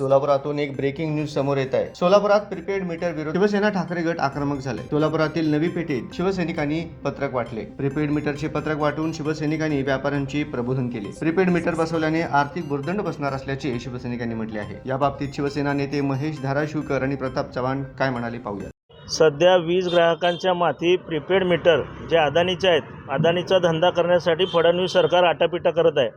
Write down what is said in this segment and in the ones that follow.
सोलापुरातून एक breaking news समोर येत आहे. सोलापुरात प्रीपेड मीटर विरोध शिवसेना ठाकरे गट आक्रमक झाले. सोलापुरातील नवी पेठेत शिवसैनिकांनी पत्रक वाटले. प्रीपेड मीटरचे पत्रक वाटून शिवसैनिकांनी व्यापाऱ्यांची प्रबोधन केले. प्रीपेड मीटर बसवल्याने आर्थिक भुर्दंड बसणार असल्याचे शिवसैनिकांनी म्हटले आहे. या बाबतीत शिवसेना नेते महेश धाराशिवकर आणि प्रताप चव्हाण काय म्हणाले पाहूया सध्या वीज ग्राहकांच्या माथी प्रीपेड मीटर जे अदानीचे आहेत अदानीचा धंदा करण्यासाठी फडणवीस सरकार आटापिटा करत आहे.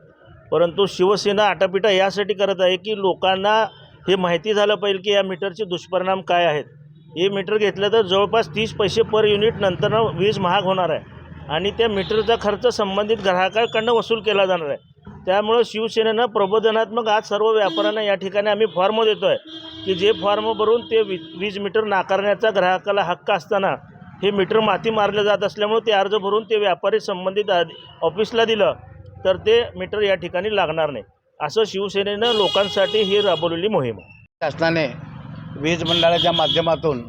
परंतु शिवसेना आटापिटा यासाठी करत आहे की लोकांना हे माहिती झालं पाहिजे की या मीटरचे दुष्परिणाम काय आहेत. हे मीटर घेतलं तर जवळपास तीस पैसे पर युनिट नंतर वीज महाग होणार आहे. आणि त्या मीटरचा खर्च संबंधित ग्राहकाकडनं वसूल केला जाणार आहे. त्यामुळं शिवसेनेनं प्रबोधनात्मक आज सर्व व्यापाऱ्यांना या ठिकाणी आम्ही फॉर्म देतो आहे की जे फॉर्म भरून ते वी वीज मीटर नाकारण्याचा ग्राहकाला हक्क असताना हे मीटर माती मारलं जात असल्यामुळे ते अर्ज भरून ते व्यापारी संबंधित ऑफिसला दिलं. तर ते मीटर या ठिकाणी लागणार नाही. असं शिवसेनेनं लोकांसाठी ही राबवलेली मोहीम आहे. शासनाने वीज मंडळाच्या माध्यमातून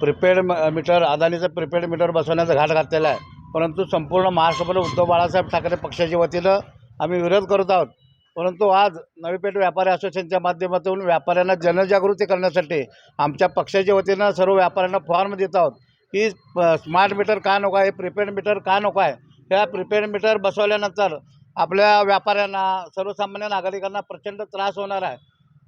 प्रिपेड मीटर अदानीचं प्रिपेड मीटर बसवण्याचा घाट घातलेला आहे. परंतु संपूर्ण महाराष्ट्रभर उद्धव बाळासाहेब ठाकरे पक्षाच्या वतीनं आम्ही विरोध करत आहोत. परंतु आज नवीपेठ व्यापारी असोसिएशनच्या माध्यमातून व्यापाऱ्यांना जनजागृती करण्यासाठी आमच्या पक्षाच्या वतीनं सर्व व्यापाऱ्यांना फॉर्म देत आहोत की स्मार्ट मीटर का नको आहे प्रिपेड मीटर का नको आहे? ह्या प्रिपेड मीटर बसवल्यानंतर आपल्या व्यापाऱ्यांना सर्वसामान्य नागरिकांना प्रचंड त्रास होणार आहे.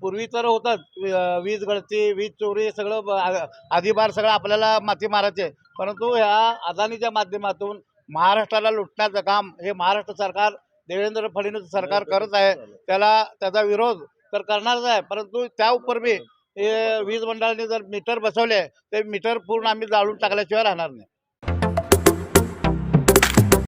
पूर्वी तर होतंच वी- वीज गळती वीज चोरी सगळं आधीबार सगळं आपल्याला माती मारायचे. परंतु ह्या अदानीच्या माध्यमातून महाराष्ट्राला लुटण्याचं काम हे महाराष्ट्र सरकार देवेंद्र फडणवीस सरकार करत आहे. त्याला त्याचा विरोध तर करणारच आहे. परंतु त्या उपर बी हे वीज मंडळाने जर मीटर बसवले ते मीटर पूर्ण आम्ही जाळून टाकल्याशिवाय राहणार नाही.